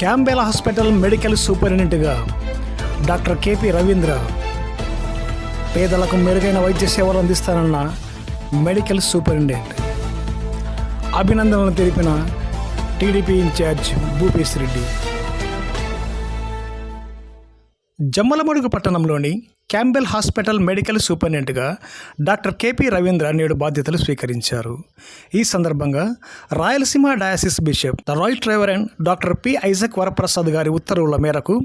Campbell hospital medical సూపరింటెండెంట్గా doctor KP Ravindra. పేదలకు మెరుగైన వైద్య సేవలు అందిస్తానన్న మెడికల్ సూపరింటెండెంట్. అభినందనలు తెలిపిన టీడీపీ ఇన్ఛార్జ్ భూపేశ్ రెడ్డి. జమ్మలమడుగు పట్టణంలోని క్యాంబెల్ హాస్పిటల్ మెడికల్ సూపరింటెండెంట్గా డాక్టర్ కేపీ రవీంద్ర నేడు బాధ్యతలు స్వీకరించారు. ఈ సందర్భంగా Rayalaseema diocese bishop the royal reverend doctor P Isaac Varaprasad గారి ఉత్తర్వుల మేరకు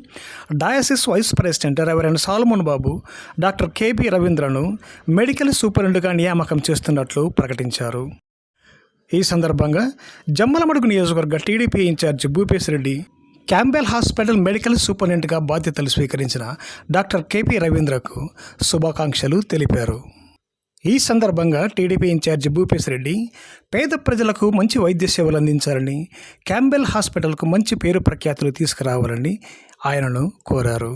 diocese vice president reverend Solomon Babu doctor KP రవీంద్రను medical సూపరింటెండెంట్గా నియామకం చేస్తున్నట్లు ప్రకటించారు. ఈ సందర్భంగా జమ్మలమడుగు నియోజకవర్గ TDP in-charge Bhupesh Reddy Campbell hospital medical సూపరింటెండెంట్గా బాధ్యతలు స్వీకరించిన డాక్టర్ కేపీ రవీంద్రకు శుభాకాంక్షలు తెలిపారు. ఈ సందర్భంగా టీడీపీ ఇన్ఛార్జి భూపేశ్ రెడ్డి పేద ప్రజలకు మంచి వైద్య సేవలు అందించాలని క్యాంబెల్ హాస్పిటల్కు మంచి పేరు ప్రఖ్యాతులు తీసుకురావాలని ఆయనను కోరారు.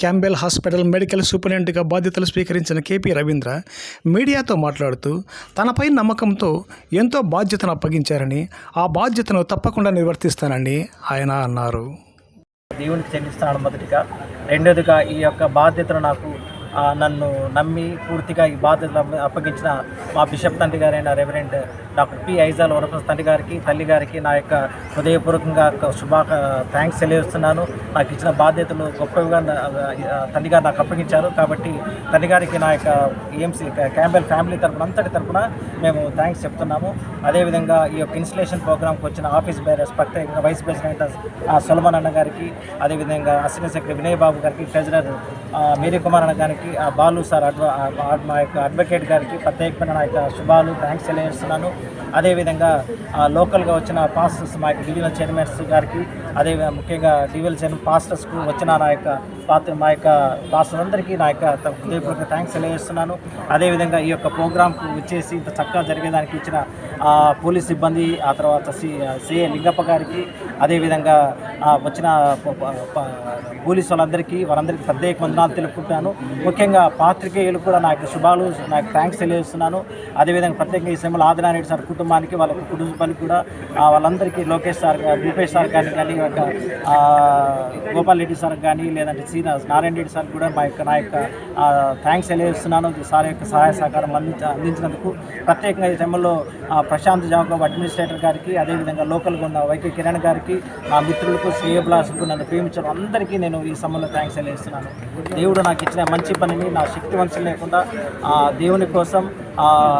క్యాంబెల్ హాస్పిటల్ మెడికల్ సూపరింటెండెంట్గా బాధ్యతలు స్వీకరించిన కేపీ రవీంద్ర మీడియాతో మాట్లాడుతూ తనపై నమ్మకంతో ఎంతో బాధ్యతను అప్పగించారని ఆ బాధ్యతను తప్పకుండా నిర్వర్తిస్తానని ఆయన అన్నారు. దేవునికి చెల్లిస్తాను మొదటిగా రెండోదిగా ఈ యొక్క బాధ్యతను నాకు నన్ను నమ్మి పూర్తిగా ఈ బాధ్యతలు అప్పగించిన మా బిషప్ తండ్రి గారైన reverend doctor P Isaac Varaprasad తండ్రి గారికి తల్లి గారికి నా యొక్క హృదయపూర్వకంగా ఒక థ్యాంక్స్ తెలియజేస్తున్నాను. నాకు ఇచ్చిన బాధ్యతలు గొప్పగా నా- తండ్రి గారు నాకు అప్పగించారు. కాబట్టి తండ్రి గారికి నా యొక్క ఏఎంసీ క్యాంబెల్ ఫ్యామిలీ తరపున అంతటి తరఫున మేము థ్యాంక్స్ చెప్తున్నాము. అదేవిధంగా ఈ యొక్క ఇన్స్టలేషన్ ప్రోగ్రామ్కి వచ్చిన ఆఫీస్ బేరర్స్ ప్రత్యేకంగా వైస్ ప్రెసిడెంట్ సులభన్ అన్న గారికి అదేవిధంగా అసిస్టెంట్ సెక్రటరీ వినయ్ బాబు గారికి ట్రెజరర్ మేరీ కుమార్ అన్న గారికి గారికి బాలు సార్ అడ్వ మా యొక్క అడ్వకేట్ గారికి ప్రత్యేకమైన నా యొక్క శుభాలు థ్యాంక్స్ తెలియజేస్తున్నాను. అదేవిధంగా లోకల్గా వచ్చిన పాస్టర్స్ మా యొక్క డివిజనల్ చైర్మన్స్ గారికి అదే ముఖ్యంగా డివిజనల్ చైర్మన్ పాస్టర్స్కు వచ్చిన నా యొక్క పాత్ర మా యొక్క పాస్టర్స్ అందరికీ నా యొక్క హృదయపూర్వక థ్యాంక్స్ తెలియజేస్తున్నాను. అదేవిధంగా ఈ యొక్క ప్రోగ్రాంకు వచ్చేసి ఇంత చక్కగా జరిగేదానికి ఇచ్చిన పోలీస్ సిబ్బంది ఆ తర్వాత సి సిఏ లింగప్ప గారికి అదేవిధంగా వచ్చిన ప- ప- పోలీసు వాళ్ళందరికీ వారందరికీ ప్రత్యేక వందనాలు తెలుపుకుంటాను ముఖ్యంగా పాత్రికేయులు కూడా నాకు శుభాలు నాకు థ్యాంక్స్ తెలియజేస్తున్నాను. అదేవిధంగా ప్రత్యేకంగా ఈ సమయంలో ఆదినారాయణ సార్ కుటుంబానికి వాళ్ళ కుటుంబానికి కూడా వాళ్ళందరికీ లోకేష్ సార్ రూపేష్ భూపేష్ సార్ కానీ కానీ ఒక గోపాల్ రెడ్డి సార్ కానీ లేదంటే శ్రీ నారాయణ రెడ్డి సార్ కూడా మా యొక్క నా యొక్క థ్యాంక్స్ తెలియజేస్తున్నాను. సార్ యొక్క సహాయ సహకారం అందించ అందించినందుకు ప్రత్యేకంగా ఈ సమయంలో ప్రశాంత్ జాగబ్ అడ్మినిస్ట్రేటర్ గారికి అదేవిధంగా లోకల్గా ఉన్న వైకే కిరణ్ గారికి నా మిత్రులకు శ్రేయభిలాషులకు నన్ను ప్రేమించిన అందరికీ నేను ఈ సమయంలో థ్యాంక్స్ తెలియజేస్తున్నాను దేవుడు నాకు ఇచ్చిన మంచి పనిని నా శక్తి వంశం లేకుండా దేవుని కోసం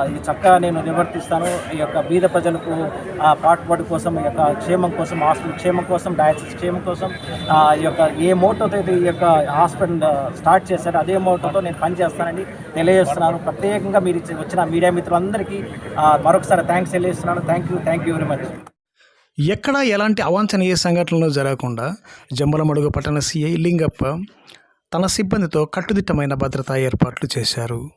ఇది చక్కగా నేను నివర్తిస్తాను ఈ యొక్క బీద ప్రజలకు ఆ, పాటుపడి కోసం ఈ యొక్క క్షేమం కోసం హాస్పిటల్ క్షేమం కోసం డయాలసిస్ క్షేమం కోసం ఈ యొక్క ఏ మోటోతో అయితే ఈ యొక్క హాస్పిటల్ స్టార్ట్ చేశారో అదే మోటోతో నేను పనిచేస్తానని తెలియజేస్తున్నాను. ప్రత్యేకంగా మీరు ఇచ్చి- వచ్చిన మీడియా మిత్రులందరికీ మరొకసారి థ్యాంక్స్ తెలియజేస్తున్నాను. Thank you thank you very much ఎక్కడా ఎలాంటి అవాంఛనీయ సంఘటనలు జరగకుండా జంబలమడుగు పట్టణ సిఐ లింగప్ప తన సిబ్బందితో కట్టుదిట్టమైన భద్రతా ఏర్పాట్లు చేశారు.